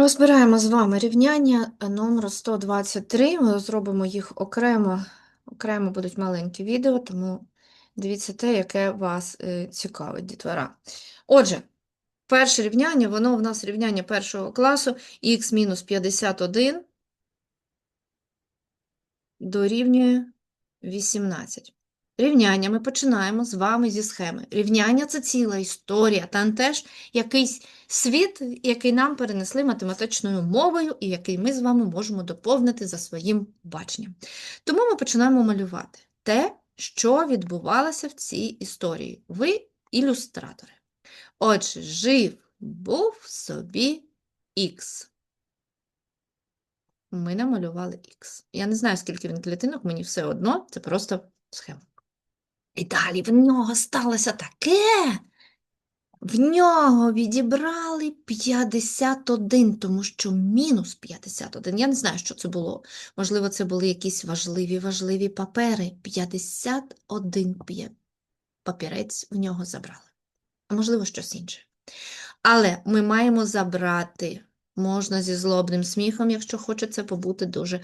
Розбираємо з вами рівняння номер 123. Ми зробимо їх окремо. Окремо будуть маленькі відео, тому дивіться те, яке вас е, цікавить, дітвора. Отже, перше рівняння, воно в нас рівняння першого класу х мінус 51 дорівнює 18. Рівняння ми починаємо з вами зі схеми. Рівняння – це ціла історія, там теж якийсь світ, який нам перенесли математичною мовою і який ми з вами можемо доповнити за своїм баченням. Тому ми починаємо малювати те, що відбувалося в цій історії. Ви ілюстратори. Отже, жив був собі Х. Ми намалювали Х. Я не знаю, скільки він клітинок, мені все одно, це просто схема. І далі в нього сталося таке. В нього відібрали 51, тому що мінус 51. Я не знаю, що це було. Можливо, це були якісь важливі, важливі папери. 51 папірець в нього забрали. А можливо, щось інше. Але ми маємо забрати. Можна зі злобним сміхом, якщо хочеться побути дуже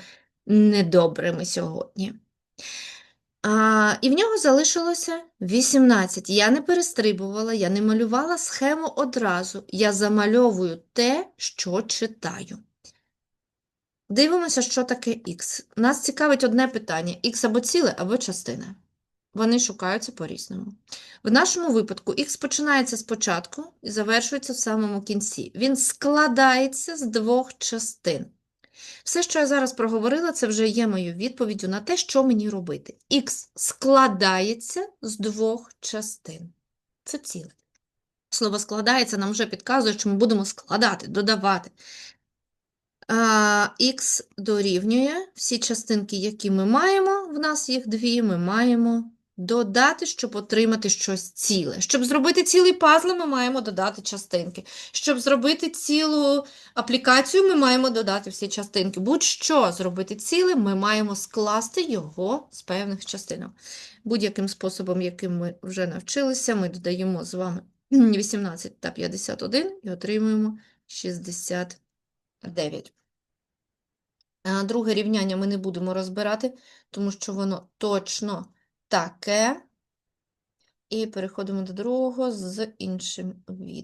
недобрими сьогодні. І в нього залишилося 18. Я не перестрибувала, я не малювала схему одразу. Я замальовую те, що читаю. Дивимося, що таке х. Нас цікавить одне питання: х або ціле, або частина. Вони шукаються по-різному. В нашому випадку х починається спочатку і завершується в самому кінці. Він складається з двох частин. Все, що я зараз проговорила, це вже є моєю відповіддю на те, що мені робити. Х складається з двох частин. Це ціле. Слово складається нам вже підказує, що ми будемо складати, додавати. Х дорівнює всі частинки, які ми маємо, в нас їх дві, ми маємо додати, щоб отримати щось ціле. Щоб зробити цілий пазл, ми маємо додати частинки. Щоб зробити цілу аплікацію, ми маємо додати всі частинки. Будь-що зробити цілим, ми маємо скласти його з певних частинок. Будь-яким способом, яким ми вже навчилися, ми додаємо з вами 18 та 51 і отримуємо 69. Друге рівняння ми не будемо розбирати, тому що воно точно таке. І переходимо до другого з іншим відео.